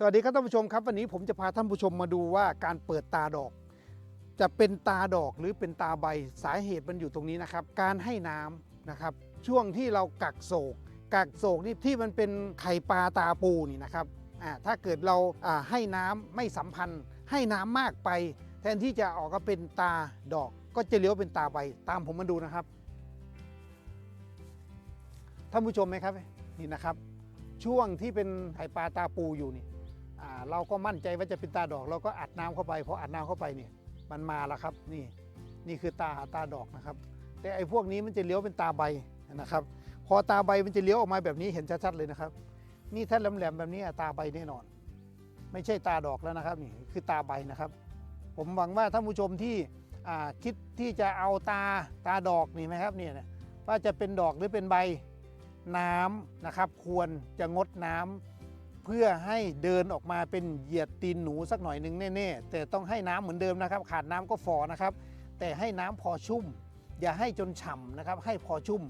สวัสดีครับท่านผู้ชมครับวันนี้ผมจะพาท่านผู้ชมมาดูว่าการเปิดตาดอก จะเป็นตาดอกหรือเป็นตาใบสาเหตุมันอยู่ตรงนี้นะครับ การให้น้ำนะครับ ช่วงที่เรากักโศก กักโศกนี่ที่มันเป็นไข่ปลาตาปูนี่นะครับอ่าถ้าเกิดเราอ่าให้น้ำไม่สัมพันธ์ ให้น้ำมากไป แทนที่จะออกก็เป็นตาดอก ก็จะเลี้ยวเป็นตาใบตามผมมาดูนะครับท่านผู้ชมไหมครับนี่นะครับ ช่วงที่เป็นไข่ปลาตาปูอยู่นี่ เราก็มั่นใจว่าจะเป็นตาดอก เราก็อัดน้ำเข้าไปพออัดน้ำเข้าไปเนี่ยมันมาแล้วครับนี่นี่คือตาตาดอกนะครับ แต่ไอ้พวกนี้มันจะเลี้ยวเป็นตาใบนะครับ พอตาใบมันจะเลี้ยวออกมาแบบนี้เห็นชัดๆเลยนะครับ นี่ถ้าแหลมๆแบบนี้ตาใบแน่นอน ไม่ใช่ตาดอกแล้วนะครับนี่คือตาใบนะครับ ผมหวังว่าท่านผู้ชมที่คิดที่จะเอาตาตาดอกนี่ไหมครับเนี่ยว่าจะเป็นดอกหรือเป็นใบน้ำนะครับ ควรจะงดน้ำเพื่อให้เดินออกมาเป็นเหยียดตีนหนูสักหน่อยหนึ่งแน่ๆแต่ต้องให้น้ำเหมือนเดิมนะครับ ขาดน้ำก็ฟอนะครับ แต่ให้น้ำพอชุ่ม อย่าให้จนฉ่ำนะครับ ให้พอชุ่ม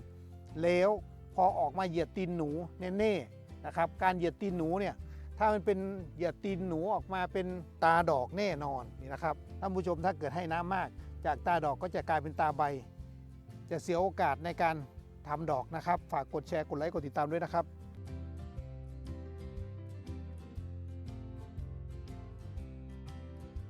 แล้วพอออกมาเหยียดตีนหนูแน่ๆนะครับการเหยียดตีนหนูเนี่ยถ้ามันเป็นเหยียดตีนหนูออกมาเป็นตาดอกแน่นอนนี่นะครับท่านผู้ชมถ้าเกิดให้น้ำมาก จากตาดอกก็จะกลายเป็นตาใบ จะเสียโอกาสในการทำดอกนะครับ ฝากกดแชร์กดไลค์กดติดตามด้วยนะครับ